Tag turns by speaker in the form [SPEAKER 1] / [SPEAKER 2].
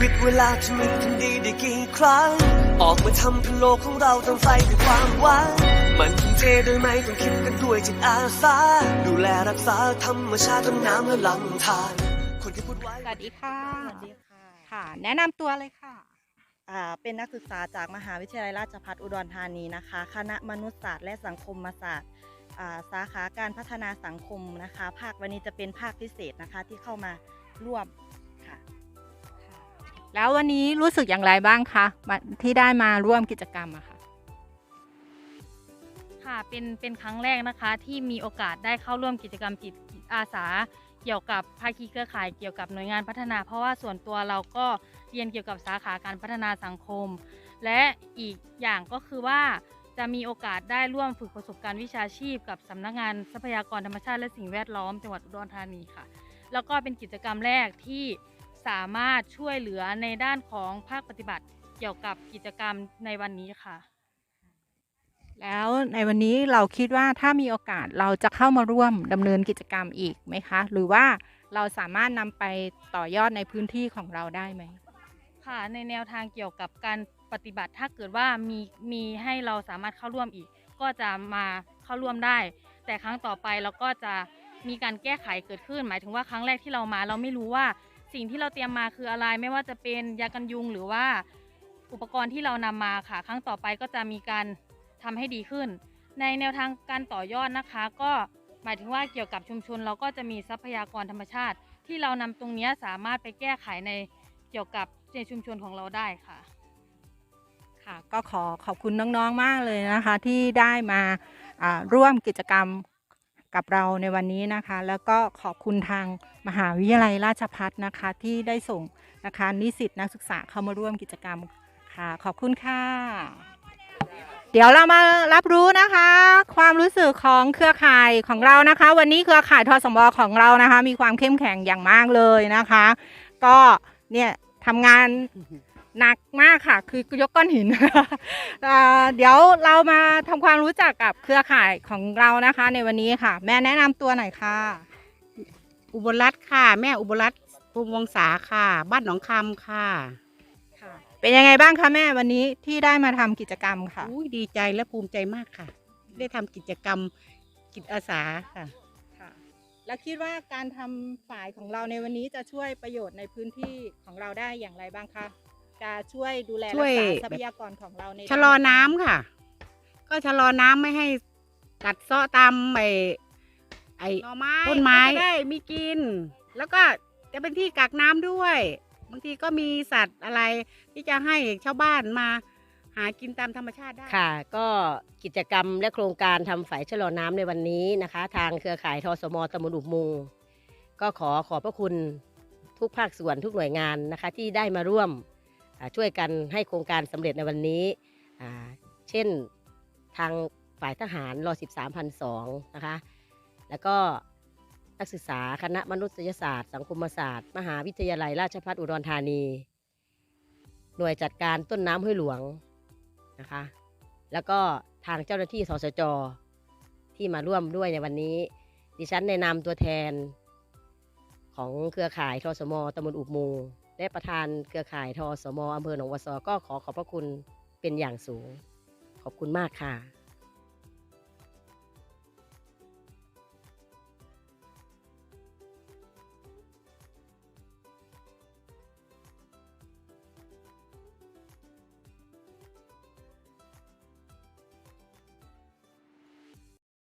[SPEAKER 1] วิตเวลาจะมีทันดีได้กี่ครั้ง ออกมาทำให้โลกของเราเต็มไฟด้วยความหวัง มันทุ่มเทโดยไม่ต้องคิดกันด้วยจิตอาสา ดูแลรักษาธรรมชาติต้นน้ำและลำธารคนที่พูดไว้
[SPEAKER 2] สวัสดีค่ะ
[SPEAKER 3] สวัสดีค่ะ
[SPEAKER 2] ค่ะ แนะนำตัวเลยค่ะ
[SPEAKER 3] อ่า เป็นนักศึกษาจากมหาวิทยาลัยราชภัฏอุดรธานีนะคะ คณะมนุษยศาสตร์และสังคมศาสตร์อ่าสาขาการพัฒนาสังคมนะคะ ภาควันนี้จะเป็นภาคพิเศษนะคะที่เข้ามาร่วมค่ะ
[SPEAKER 2] แล้ววันนี้รู้สึกอย่างไรบ้างคะที่ได้มาร่วมกิจกรรมอะค่ะ
[SPEAKER 4] ค่ะเป็นเป็นครั้งแรกนะคะที่มีโอกาสได้เข้าร่วมกิจกรรมจิตอาสา เกี่ยวกับภาคีเครือข่ายเกี่ยวกับหน่วยงานพัฒนา เพราะว่าส่วนตัวเราก็เรียนเกี่ยวกับสาขาการพัฒนาสังคม และอีกอย่างก็คือว่าจะมีโอกาสได้ร่วมฝึกประสบการณ์วิชาชีพ กับสำนักงานทรัพยากรธรรมชาติและสิ่งแวดล้อมจังหวัดอุดรธานีค่ะ แล้วก็เป็นกิจกรรมแรกที่ สามารถช่วยเหลือในด้านของภาคปฏิบัติเกี่ยวกับกิจกรรมในวันนี้ค่ะ
[SPEAKER 2] แล้วในวันนี้เราคิดว่าถ้ามีโอกาสเราจะเข้ามาร่วมดำเนินกิจกรรมอีกไหมคะ หรือว่าเราสามารถนำไปต่อยอดในพื้นที่ของเราได้ไหม
[SPEAKER 4] ค่ะในแนวทางเกี่ยวกับการปฏิบัติถ้าเกิดว่ามีมีให้เราสามารถเข้าร่วมอีก ก็จะมาเข้าร่วมได้ แต่ครั้งต่อไปเราก็จะมีการแก้ไขเกิดขึ้น หมายถึงว่าครั้งแรกที่เรามา เราไม่รู้ว่า สิ่งที่เราเตรียมมาคืออะไรไม่ว่าจะเป็นยากันยุงหรือว่าอุปกรณ์ที่เรานำมาค่ะ ครั้งต่อไปก็จะมีการทำให้ดีขึ้น ในแนวทางการต่อยอดนะคะ ก็หมายถึงว่าเกี่ยวกับชุมชน เราก็จะมีทรัพยากรธรรมชาติ ที่เรานำตรงนี้สามารถไปแก้ไขในเกี่ยวกับในชุมชนของเราได้ค่ะ
[SPEAKER 2] ค่ะก็ขอขอบคุณน้องๆมากเลยนะคะ ที่ได้มาร่วมกิจกรรม กับเราในวันนี้นะคะ แล้วก็ขอบคุณทางมหาวิทยาลัยราชภัฏนะคะที่ได้ส่งนะคะนิสิตนักศึกษาเข้ามาร่วมกิจกรรมค่ะขอบคุณค่ะ เดี๋ยวเรามารับรู้นะคะ ความรู้สึกของเครือข่ายของเรานะคะ วันนี้เครือข่ายทสมของเรานะคะ มีความเข้มแข็งอย่างมากเลยนะคะ ก็เนี่ยทำงาน หนักมากค่ะ คือยกก้อนหินเอ่อเดี๋ยวเรามาทำความรู้จักกับเครือข่ายของเรานะคะ ในวันนี้ค่ะ แม่แนะนำตัวหน่อยค่ะ
[SPEAKER 5] อุบลรัตน์ค่ะ แม่อุบลรัตน์ภูมิวงศาค่ะ บ้านหนองคำค่ะ
[SPEAKER 2] เป็นยังไงบ้างคะแม่วันนี้ที่ได้มาทำกิจกรรมค่ะ
[SPEAKER 5] อุ้ยดีใจและภูมิใจมากค่ะ ได้ทำกิจกรรมจิตอาสาค่ะ
[SPEAKER 2] ค่ะ แล้วคิดว่าการทำฝ่ายของเราในวันนี้จะช่วยประโยชน์ในพื้นที่ของเราได้อย่างไรบ้างคะ จะช่วยดูแล
[SPEAKER 5] ช่
[SPEAKER 2] รั
[SPEAKER 5] วย
[SPEAKER 2] กษาทรัพยากรของเราใน
[SPEAKER 5] ชะลอน้ำค่ะ ก็ชะลอน้ำไม่ให้กัดเซาะตามไอ้ไอ้
[SPEAKER 2] หน่อไม้
[SPEAKER 5] ต้นไม้
[SPEAKER 2] ก็จะได้
[SPEAKER 5] ได้มีกิน แล้วก็จะเป็นที่กักน้ำด้วย บางทีก็มีสัตว์อะไรที่จะให้ชาวบ้านมา หากินตามธรรมชาติได้
[SPEAKER 6] ค่ะ ก็กิจกรรมและโครงการทำฝายชะลอน้ำในวันนี้นะคะ ทางเครือข่ายทสมตำบลอุบมุง ก็ขอขอบพระคุณทุกภาคส่วนทุกหน่วยงานนะคะ ที่ได้มาร่วมอ่า ช่วยกันให้โครงการสำเร็จในวันนี้ เช่นทางฝ่ายทหารรอ13 0 0นะคะ แล้วก็นักศึกษาคณะมนุษยศาสตร์ สังคมศาสตร์ มหาวิทยาลัยราชภัฏอุดรธานี หน่วยจัดการต้นน้ำห้วยหลวงนะคะ แล้วก็ทางเจ้าหน้าที่สสจ ที่มาร่วมด้วยในวันนี้ ดิฉันในนามตัวแทนของเครือข่ายทสมตำบลอุบมู และประธานเครือข่ายทสมอำเภอหนองวัวซอก็ขอขอบพระคุณเป็นอย่างสูง ขอบคุณมากค่ะ